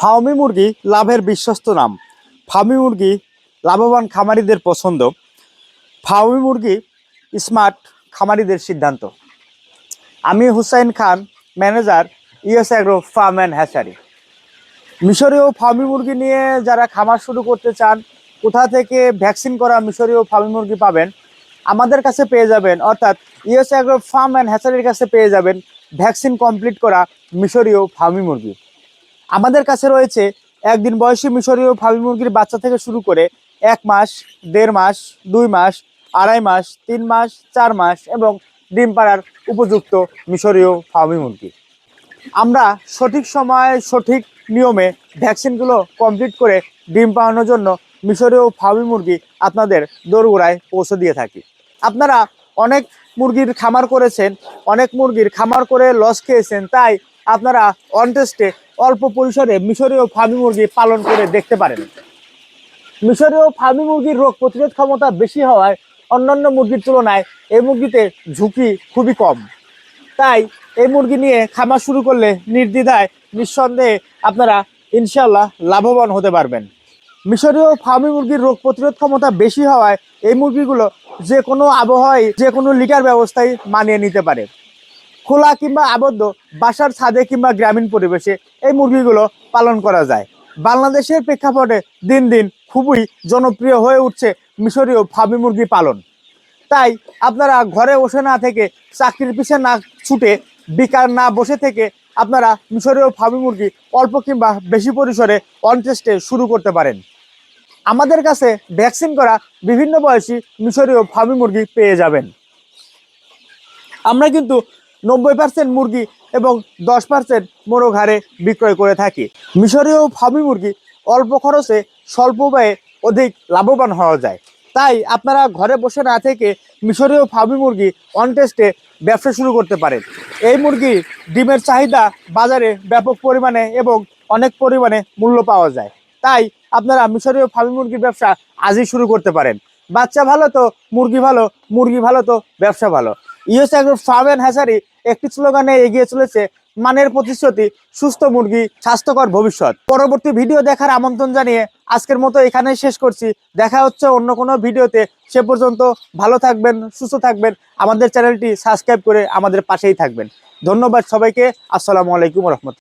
Fermi মুরগি লাভের বিশ্বস্ত নাম। ফার্মি মুরগি লাভবান খামারিদের পছন্দ। ফার্মি মুরগি স্মার্ট খামারিদের সিদ্ধান্ত। আমি Hussain Khan, manager, ES agro farm and hatchery. মিশরীয় ফার্মি মুরগি নিয়ে যারা খামার শুরু করতে চান, কোথা থেকে ভ্যাকসিন করা মিশরীয় ফার্মি মুরগি পাবেন, আমাদের কাছে পেয়ে যাবেন, অর্থাৎ ইএস অ্যাগ্রো ফার্ম অ্যান্ড হ্যাচারির কাছে পেয়ে যাবেন ভ্যাকসিন কমপ্লিট করা মিশরীয় ফার্মি মুরগি। আমাদের কাছে রয়েছে একদিন বয়সী মিশরীয় ফার্মি মুরগির বাচ্চা থেকে শুরু করে এক মাস, দেড় মাস, দুই মাস, আড়াই মাস, তিন মাস, চার মাস এবং ডিম পাড়ার উপযুক্ত মিশরীয় ফার্মি মুরগি। আমরা সঠিক সময়ে সঠিক নিয়মে ভ্যাকসিনগুলো কমপ্লিট করে ডিম পাওয়ানোর জন্য মিশরীয় ফার্মি মুরগি আপনাদের দোরগোড়ায় পৌঁছে দিয়ে থাকি। আপনারা অনেক মুরগির খামার করেছেন, অনেক মুরগির খামার করে লস খেয়েছেন, তাই আপনারা অন টেস্টে অল্প পরিসরে মিশরীয় ফার্মি মুরগি পালন করে দেখতে পারেন। মিশরীয় ফার্মি মুরগির রোগ প্রতিরোধ ক্ষমতা বেশি হওয়ায় অন্যান্য মুরগির তুলনায় এই মুরগিতে ঝুঁকি খুবই কম। তাই এই মুরগি নিয়ে খামার শুরু করলে নির্দ্বিধায় নিঃসন্দেহে আপনারা ইনশাল্লাহ লাভবান হতে পারবেন। মিশরীয় ফার্মি মুরগির রোগ প্রতিরোধ ক্ষমতা বেশি হওয়ায় এই মুরগিগুলো যে কোনো আবহাওয়ায় যে কোনো লিটার ব্যবস্থায় মানিয়ে নিতে পারে। খোলা কিংবা আবদ্ধ বাসার ছাদে কিংবা গ্রামীণ পরিবেশে এই মুরগিগুলো পালন করা যায়। বাংলাদেশের প্রেক্ষাপটে দিন দিন খুবই জনপ্রিয় হয়ে উঠছে মিশরীয় ফাবি মুরগি পালন। তাই আপনারা ঘরে বসে না থেকে চাকরির পিছে না ছুটে বেকার না বসে থেকে আপনারা মিশরীয় ফার্মি মুরগি অল্প কিংবা বেশি পরিসরে অনটেস্টে শুরু করতে পারেন। আমাদের কাছে ভ্যাকসিন করা বিভিন্ন বয়সী মিশরীয় ফার্মি মুরগি পেয়ে যাবেন। আমরা কিন্তু নব্বই পার্সেন্ট মুরগি এবং দশ পার্সেন্ট মোরগ হারে বিক্রয় করে থাকি। মিশরীয় ফার্মি মুরগি অল্প খরচে স্বল্প ব্যয়ে অধিক লাভবান হওয়া যায়। তাই আপনারা ঘরে বসে না থেকে মিশরীয় ফার্মি মুরগি অন টেস্টে ব্যবসা শুরু করতে পারেন। এই মুরগি ডিমের চাহিদা বাজারে ব্যাপক পরিমাণে এবং অনেক পরিমাণে মূল্য পাওয়া যায়। তাই আপনারা মিশরীয় ফার্মি মুরগির ব্যবসা আজই শুরু করতে পারেন। বাচ্চা ভালো তো মুরগি ভালো মুরগি ভালো তো ব্যবসা ভালো। US agro farm and hatchery একটি স্লোগানে এগিয়ে চলেছে মানের প্রতিশ্রুতি, সুস্থ মুরগি, স্বাস্থ্যকর ভবিষ্যৎ। পরবর্তী ভিডিও দেখার আমন্ত্রণ জানিয়ে আজকের মতো এখানেই শেষ করছি। দেখা হচ্ছে অন্য কোনো ভিডিওতে। সে পর্যন্ত ভালো থাকবেন, সুস্থ থাকবেন। আমাদের চ্যানেলটি সাবস্ক্রাইব করে আমাদের পাশেই থাকবেন। ধন্যবাদ সবাইকে। আসসালামু আলাইকুম রহমতুল্লাহ।